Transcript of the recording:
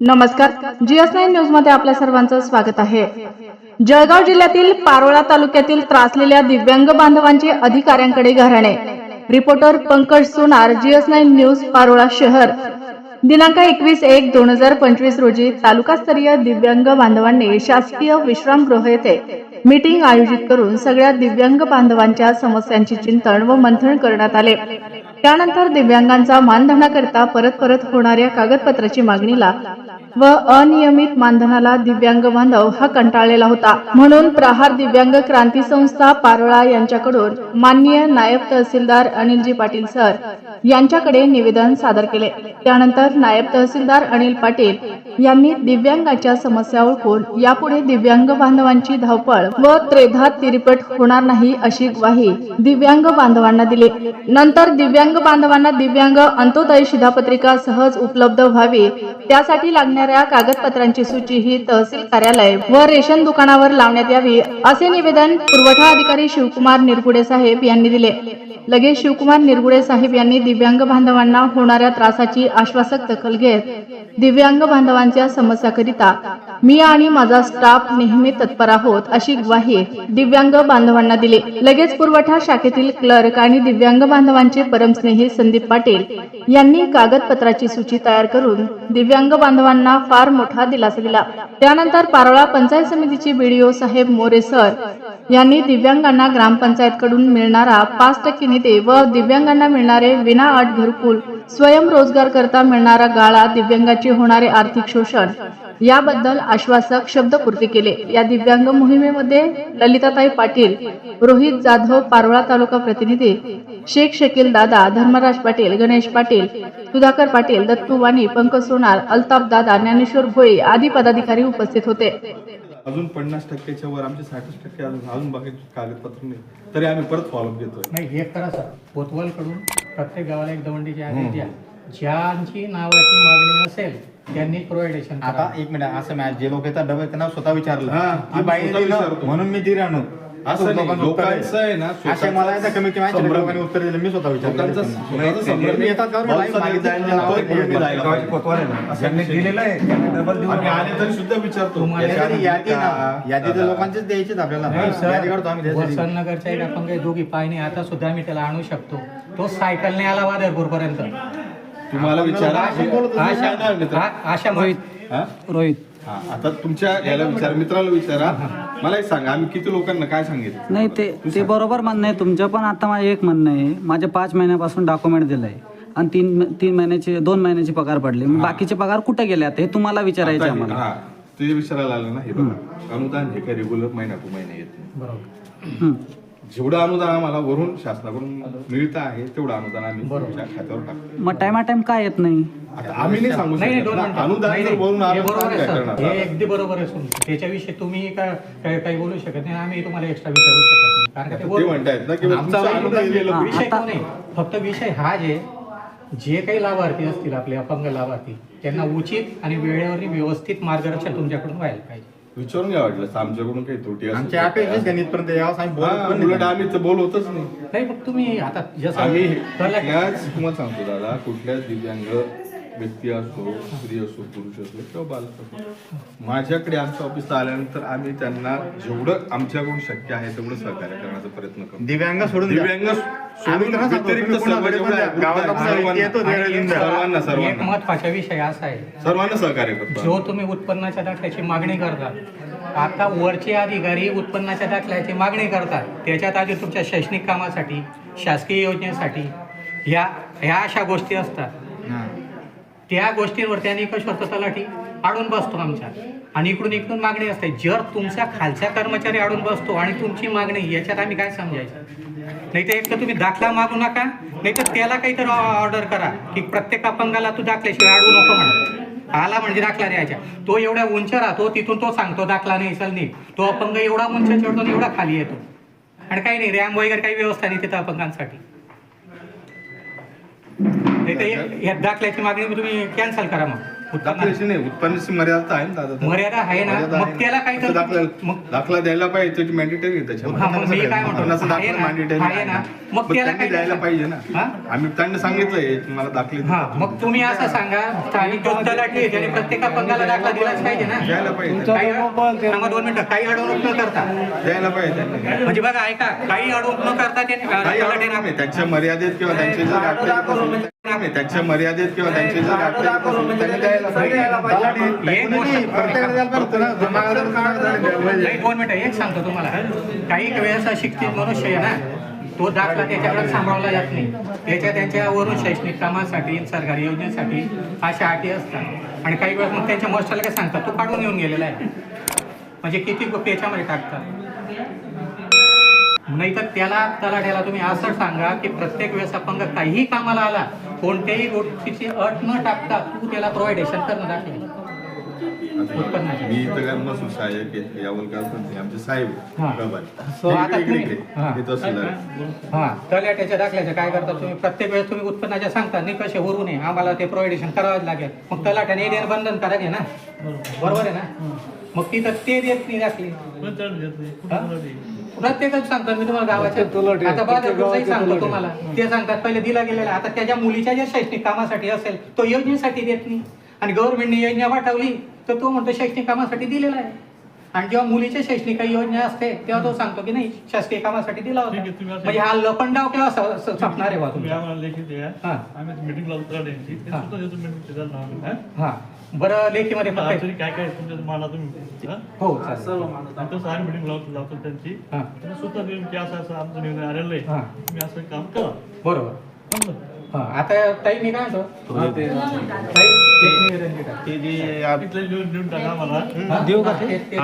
नमस्कार. GS nine न्यूजमध्ये आपल्या सर्वांचं स्वागत आहे. जळगाव जिल्ह्यातील पारोळा तालुक्यातील त्रासलेल्या दिव्यांग बांधवांची अधिकाऱ्यांकडे घराणे. Reporter Pankaj Sonar GS nine news Parola शहर. दिनांक एकवीस एक दोन हजार पंचवीस रोजी तालुकास्तरीय दिव्यांग बांधवांनी शासकीय विश्रामगृह येथे मीटिंग आयोजित करून सगळ्या दिव्यांग बांधवांच्या समस्यांचे चिंतन व मंथन करण्यात आले. त्यानंतर दिव्यांगांचा मानधनाकरता परत परत होणाऱ्या कागदपत्राची मागणीला व अनियमित मानधनाला दिव्यांग बांधव हा कंटाळलेला होता. म्हणून प्रहार दिव्यांग क्रांती संस्था पारोळा यांच्याकडून माननीय नायब तहसीलदार अनिलजी पाटील सर यांच्याकडे निवेदन सादर केले. त्यानंतर नायब तहसीलदार अनिल पाटील यांनी दिव्यांगाच्या समस्या ओळखून यापुढे दिव्यांग बांधवांची धावपळ व त्रेधात तिरपट होणार नाही अशी ग्वाही दिव्यांग बांधवांना दिली. नंतर दिव्यांग बांधवांना दिव्यांग अंत्योदय शिधापत्रिका सहज उपलब्ध व्हावी त्यासाठी लागणाऱ्या कागदपत्रांची सूची ही तहसील कार्यालय व रेशन दुकानावर लावण्यात यावी असे निवेदन पुरवठा अधिकारी शिवकुमार निरगुडे साहेब यांनी दिले. लगेच शिवकुमार निरगुडे साहेब यांनी दिव्यांग बांधवांना होणाऱ्या त्रासाची आश्वासक दखल घेत दिव्यांग बांधवांच्या समस्याकरिता मी आणि माझा स्टाफ नेहमी तत्पर आहोत अशी ग्वाही दिव्यांग बांधवांना दिली. लगेच पुरवठा शाखेतील क्लर्क आणि दिव्यांग बांधवांचे परमस्नेही संदीप पाटील यांनी कागदपत्राची सूची तयार करून दिव्यांग बांधवांना फार मोठा दिलासा दिला. त्यानंतर पारोळा पंचायत समितीचे बीडीओ साहेब मोरे सर यांनी दिव्यांगांना ग्रामपंचायतकडून मिळणारा पाच टक्के निधी व दिव्यांगांना मिळणारे विनाअट घरकुल स्वयंरोजगार करता मिळणारा गाळा दिव्यांगाचे होणारे आर्थिक शोषण याबद्दल आश्वासक शब्दपूर्ती केले. या दिव्यांग मोहिमेमध्ये ललिताताई पाटील रोहित जाधव पारोळा तालुका प्रतिनिधी शेख शकील दादा धर्मराज पाटील गणेश पाटील सुधाकर पाटील दत्तू वाणी पंकज सोनार अल्ताफ दादा ज्ञानेश्वर भोई आदी पदाधिकारी उपस्थित होते. अजून पन्नास टक्क्याच्या वर आमचे साठच टक्के अजून अजून बाकी कागदपत्र नाही. तरी आम्ही परत फॉलोअप घेतोय. नाही एक करा सर. कोतवालकडून प्रत्येक गावाला एक दवंडीची आदेश द्या. ज्यांची नावाची मागणी असेल त्यांनी प्रोव्हायडेशन आता एक मिनिट असं मॅच जे लोक येतात डबे त्यांना स्वतः विचारलं हा, की आम्ही बाई स्वतः दिलं, विचारतो. म्हणून मी दिली आणून असं नाही, लोकांचं उत्तर आहे. लोकांचं आहे ना, असे स्वतःचं मला एकदा कमी किंवा संभ्रम. लोकांनी उत्तर दिलं मी स्वतः विचारलं लोकांचं स्वतःचं संभ्रम. तुम्ही येतात का? भाऊ सगळे मागितलं जायला नाव लागतं, आहे, मी जायला गावाचे पाहिजे. कोतवाल आहे ना. असं ज्यांनी विषय. दिलेलं आहे त्यांनी डबल देऊन आम्ही आले तरी सुद्धा विचारतो तुम्हाला यादी यादी ना का? यादी तर दादा. लोकांचेच द्यायचेच आपल्याला नाही यादी काढतो आम्ही सर त्यासाठी. वसंतनगरच्या एक आपण काही दोघी पायने आता सुद्धा आम्ही त्याला आणू शकतो तो सायकलने आला वादरपूर पर्यंत तुम्हाला विचारा. हा? रोहित. हा, आता तुमच्या याला विचारा मित्राला विचारा. मला एक सांगा आम्ही किती लोकांना काय सांगितलं? नाही ते ते बरोबर म्हणणं आहे तुमचं पण आता माझं एक म्हणणं आहे. माझे पाच महिन्यापासून डॉक्युमेंट दिलंय. आणि तीन तीन महिन्याचे दोन महिन्याचे पगार पडले. मग बाकीचे पगार कुठे गेले आता? हे तुम्हाला विचारायचं आहे हे- आम्हाला. हा तुझ्या विचारायला आलं ना हे बघा. अनुदान हे काय रेग्युलर महिना टू महिना येत नाही. बरोबर हं. जेवढं अनुदान आम्हाला वरून शासनाकडून मिळतं आहे तेवढं अनुदान आम्ही तुमच्या खात्यावर टाकतो. मग टायमा टाइम काय येत नाही? आता आम्ही नाही सांगू नाही नाही, शकत. दोन ना. मिनिटं. अनुदान नाही, जर नाही, वरून हे आलं तर बरोबर आम्ही आहे काय सर. करणार? हे अगदी बरोबर आहे तुमचं त्याच्याविषयी तुम्ही काय काय- काही बोलू शकत नाही. आम्ही तुम्हाला एक्स्ट्रा विचारू शकत नाही. कारण का ते ते बरोबर- म्हणतायत ना की आमचा तुमचं अनुदान विषय- गेलं. हा, विषय आता- तो नाही फक्त विषय हा जे जे काही लाभार्थी असतील आपले अपंग लाभार्थी त्यांना उचित आणि वेळेवर व्यवस्थित मार्गदर्शन तुमच्याकडून व्हायला पाहिजे. विचारून घ्या वाटलं आमच्याकडून काही त्रुटी असेल आमच्या अपेक्षेच का इथपर्यंत यावं आम्ही बोलत हा, पण उलट नाही. आम्ही तर बोलवतच नाही नाही मग तुम्ही आता जसं आम्ही? कुठल्याच तुम्हाला सांगतो दादा कुठल्याच दिव्यांग व्यक्ती असो स्त्री असो पुरुष असो किंवा बालक असो. माझ्याकडे आमच्या ऑफिसला आल्यानंतर आम्ही त्यांना जेवढं आमच्याकडून शक्य आहे तेवढं सहकार्य करण्याचा प्रयत्न करतो. दिव्यांग सोडून. दिव्यांग सोडून व्यतिरिक्त सर्व जेवढं आहे, सर्वांना- एक महत्त्वाचा विषय असा आहे. सर्वांना सहकार्य करतो जो तुम्ही उत्पन्नाच्या दाखल्याची मागणी करता आता वरचे अधिकारी उत्पन्नाच्या दाखल्याची मागणी करतात त्याच्यात आधी तुमच्या शैक्षणिक कामासाठी शासकीय योजनेसाठी ह्या ह्या अशा गोष्टी असतात. त्या गोष्टींवर आणि निकष स्वतः तलाठी आडून बसतो आमच्या. आणि इकडून इकडून मागणी असते. जर तुमचा खालचा कर्मचारी आडून बसतो आणि तुमची मागणी याच्यात आम्ही काय समजायचं? नाही तर एक तर तुम्ही दाखला मागू नका नाही तर त्याला काहीतरी ऑर्डर करा की प्रत्येक अपंगाला तू दाखल्याशिवाय अडवू नको म्हणा. आला म्हणजे दाखला द्यायचा. तो एवढ्या उंच राहतो तिथून तो सांगतो दाखला नाही चल नाही तो अपंग एवढा उंच चढतो आणि एवढा खाली येतो. आणि काही नाही रॅम वगैरे काही व्यवस्था नाही तिथं अपंगांसाठी. नाही तर या- या दाखल्याची मागणी तुम्ही कॅन्सल करा मग. दाखल्याची नाही? उत्पन्नाची मर्यादा तर आहे ना दादा? मर्यादा आहे ना. मर्यादा आहे मग त्याला काय दाखला मग दाखला द्यायला पाहिजे त्याची मॅन्डेटरी त्याच्यामध्ये. हा, मग मी काय म्हणतो, उत्पन्नाचा आहे दाखला ना, mandatory आहे ना. मग मग त्याला त्यांनी काय द्यायला द्यायचं? पाहिजे ना. हा? आम्ही त्यांनी सांगितलंय तुम्हाला दाखले हा मग तुम्ही असं सांगा स्थानिक जो तलाठी आहे त्याने प्रत्येका पंगाला दाखला दिलाच पाहिजे ना. द्यायला पाहिजे. काही थांबा दोन मिनिटं. काही अडवणूक न करता. द्यायला पाहिजे त्यांनी. म्हणजे बघा ऐका. काही अडवणूक न करता त्याने काही अडचण नाही. त्यांच्या मर्यादेत किंवा त्यांचे जर दाखले नाही त्यांच्या मर्यादेत किंवा त्यांचे जर त्यांनी द्यायला पाहिजे. एक गोष्ट प्रत्येकाला द्यायला पाहिजे ना. जमादार कार्ड द्यायला पाहिजे. नाही दोन मिनिटं एक सांगतो तुम्हाला. काही वेळेस अशिक्षित मनुष्य आहे ना तो दाखला त्याच्याकडे सांभाळला जात नाही. त्याच्या त्यांच्यावरून शैक्षणिक कामासाठी सरकारी योजनेसाठी अशा अटी असतात. आणि काही वेळेस मग त्यांच्या मस्टरला काय सांगतात? तो काढून येऊन गेलेला आहे. म्हणजे किती गोष्टी याच्यामध्ये टाकतात? नाही तर त्याला तलाठ्याला तुम्ही असं सांगा की प्रत्येक वेळेस अपंग काहीही कामाला आला कोणत्याही गोष्टीची अट न टाकता तू त्याला प्रोव्हायडेशन करणं दाखल उत्पन्नाची. मी सहाय्यक नाही. आमचे साहेब हा. तलाट्याच्या दाखल्याचं काय करता तुम्ही? प्रत्येक वेळेस तुम्ही उत्पन्नाच्या सांगता निकष वरून नये. आम्हाला ते प्रोव्हायडेशन करावंच लागेल. मग तलाट्याने देणं बंधन करायचे ना? बरोबर. आहे ना? मग तिथं ते देत नाही दाखले. हा? प्रत्येकच सांगतो मी तुम्हाला गावाच्या. आता बाजारपूरचंही सांगतो तुम्हाला. ते सांगतात पहिले दिला गेलेला आता त्याच्या मुलीच्या ज्या शैक्षणिक कामासाठी असेल तो योजनेसाठी देत नाही. आणि गव्हर्नमेंटने योजना पाठवली तर तो म्हणतो शैक्षणिक कामासाठी दिलेला आहे. आणि जेव्हा मुलीच्या शैक्षणिक काही योजना असते तेव्हा तो सांगतो की नाही शासकीय कामासाठी दिला होता. ठीक आहे, तुम्ही असं- म्हणजे हा लपंडाव केव्हा स- स- संपणार आहे बा तुम्ही तुमचा. आम्हाला लेखी द्या. हा. आम्ही मीटिंग लावतो त्यांची ते हा. सुद्धा देतो meeting चे त्यांना आम्ही, हा? हा. बरं लेखीमध्ये फक्त अडचणी काय काय तुमच्या मला तुम्ही हा? हो चालेल. आणि तसं आम्ही मिटिंग लावतो लावतो त्यांची. हा. त्यांना सुद्धा देऊन की असं असं आमचा निर्णय आलेला आहे. हा. तुम्ही असं काम करा. बरोबर. समजलं? हा. आता ताई मी काय म्हणतो? ताई, एक निवेदन देता. ते जे इथलं लिहून टाका हा? देऊ का हा, ते-